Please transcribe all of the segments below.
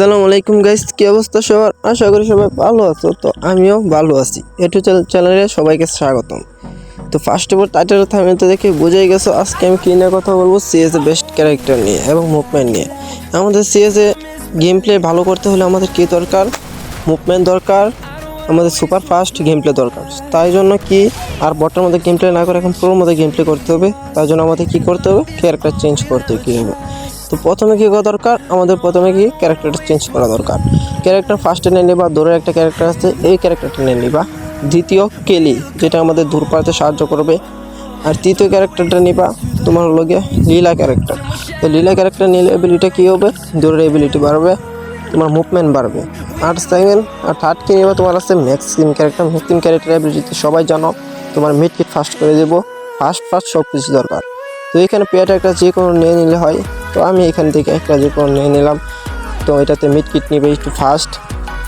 আসসালামু আলাইকুম গাইস কি অবস্থা সবার? আশা করি সবাই ভালো আছো, তো আমিও ভালো আছি। এটু চ্যানেলে সবাইকে স্বাগতম। তো ফার্স্ট অফ অল টাইটেল তো দেখে বোঝাই গেছো, আজকে আমি কী নিয়ে কথা বলব? সিএস বেস্ট ক্যারেক্টার নিয়ে এবং মুভমেন্ট নিয়ে। আমাদের সিএস এ গেম প্লে ভালো করতে হলে আমাদের কী দরকার? মুভমেন্ট দরকার, আমাদের সুপার ফাস্ট গেম প্লে দরকার। তাই জন্য কি আর বটার মধ্যে গেম প্লে না করে এখন প্রোর মধ্যে গেম প্লে করতে হবে। তাই জন্য আমাদের কী করতে হবে? ক্যারেক্টার চেঞ্জ করতে হবে কীভাবে? তো প্রথমে কী করা দরকার? আমাদের প্রথমে কি ক্যারেক্টারটা চেঞ্জ করা দরকার। ক্যারেক্টার ফার্স্টে নিয়ে নিবা, দূরের একটা ক্যারেক্টার আছে, এই ক্যারেক্টারটা নিয়ে নিবা। দ্বিতীয় কেলি যেটা আমাদের দূর পাড়াতে সাহায্য করবে। আর তৃতীয় ক্যারেক্টারটা নিবা, তোমার হলো গিয়ে লীলা ক্যারেক্টার তো লীলা ক্যারেক্টার নিলে এবিলিটি কী হবে? দূরের এবিলিটি বাড়বে, তোমার মুভমেন্ট বাড়বে। আর সেকেন্ড আর থার্ড কি নেবে? তোমার আছে Maxim character Maxim character ability সবাই জানো, তোমার মিড কিট ফাস্ট করে দেবো। ফাস্ট ফাস্ট সব কিছু দরকার। তো এখানে পেয়ারটা একটা যে কোনো নিয়ে নিলে হয়। তো আমি এখান থেকে একটা কোনো নিয়ে নিলাম। তো এটাতে মিড কিট নিবে একটু ফাস্ট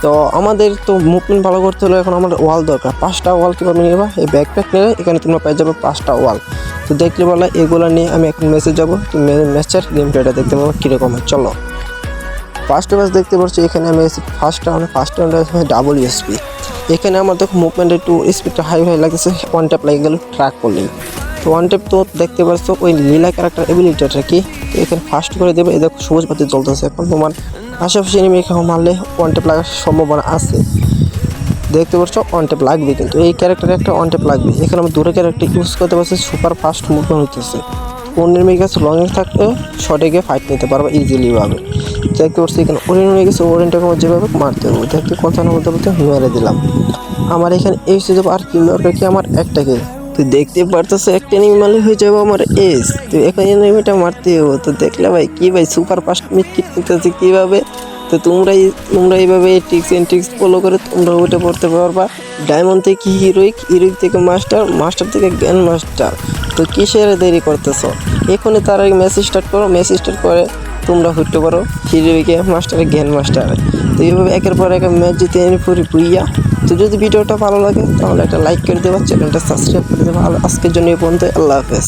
তো আমাদের তো মুভমেন্ট ভালো করতে হলে এখন আমার ওয়াল দরকার। পাঁচটা ওয়াল কীভাবে নেবা এই ব্যাকপ্যাক নিলে এখানে তোমরা পেয়ে যাবে পাঁচটা ওয়াল তো দেখলে বলা এগুলো নিয়ে আমি এখন মেসেজ যাব। ম্যাচের গেম প্লেটা দেখতে পাবো কীরকম হয়। চলো। ফার্স্ট ম্যাচ দেখতে পাচ্ছি এখানে আমি ফার্স্ট রাউন্ডে ফার্স্ট রাউন্ডে ডাবল এসপি এখানে আমার দেখো মুভমেন্ট একটু স্পিডটা হাই হাই লাগতেছে। ওয়ান ট্যাপ লাগে গেল ট্র্যাক করলেই। তো ওয়ান ট্যাপ তো দেখতে পাচ্ছ, ওই লীলা ক্যারেক্টার এবিলিটিটা কি? এখানে ফার্স্ট করে দেবে এদের সবুজ বাতি জ্বলতেছে। এখন তোমার আশেপাশে এনিমি এখানে মারলে ওয়ান টেপ লাগার সম্ভাবনা আছে। দেখতে পাচ্ছ ওয়ান ট্যাপ লাগবে কিন্তু। এই ক্যারেক্টারে একটা ওয়ান ট্যাপ লাগবে। এখানে আমি দূরে ক্যারেক্টার ইউজ করতে পারছি সুপার ফাস্ট মুভমেন্ট হইতেছে। অন্যের মেয়ে কাছে লং থাকলে শর্টে গিয়ে ফাইট নিতে পারবে ইজিলি ভাবে। দেখতে পাচ্ছি এখানে ওরেন হয়ে গেছে ওরেনটাকে আমার যেভাবে মারতে হবে। দেখতে কথা না বলতে বলতে মেরে দিলাম। আমার এখানে এই সুযোগ আর কিল দরকার কি? আমার একটা কিল তুই দেখতে পারতেছ একটা মারলে হয়ে যাবে আমার এস তুই এখন এনিমিটা মারতে হব তো দেখলে ভাই, কি ভাই সুপার ফাস্ট মিট কিট নিতেছে কীভাবে? তো তোমরা তোমরা এইভাবে টিক্স অ্যান্ড ট্রিক্স ফলো করে তোমরা উঠে পড়তে পারবা। ডায়মন্ড থেকে হিরোইক হিরোইক থেকে মাস্টার মাস্টার থেকে জ্ঞান মাস্টার তো কিসের দেরি করতেছো? এখনই তার আগে মেসেজ স্টার্ট করো। মেসেজ স্টার্ট করে তোমরা উঠতে পারো। হিরোইকে মাস্টারে জ্ঞান মাস্টারে তো এইভাবে একের পর এক ম্যাচ জিতে পুরি বুইয়া তো যদি ভিডিওটা ভালো লাগে, তাহলে একটা লাইক করে দেবা, চ্যানেলটা সাবস্ক্রাইব করে দেবা। আজকের জন্য এই পর্যন্ত আল্লাহ হাফেজ।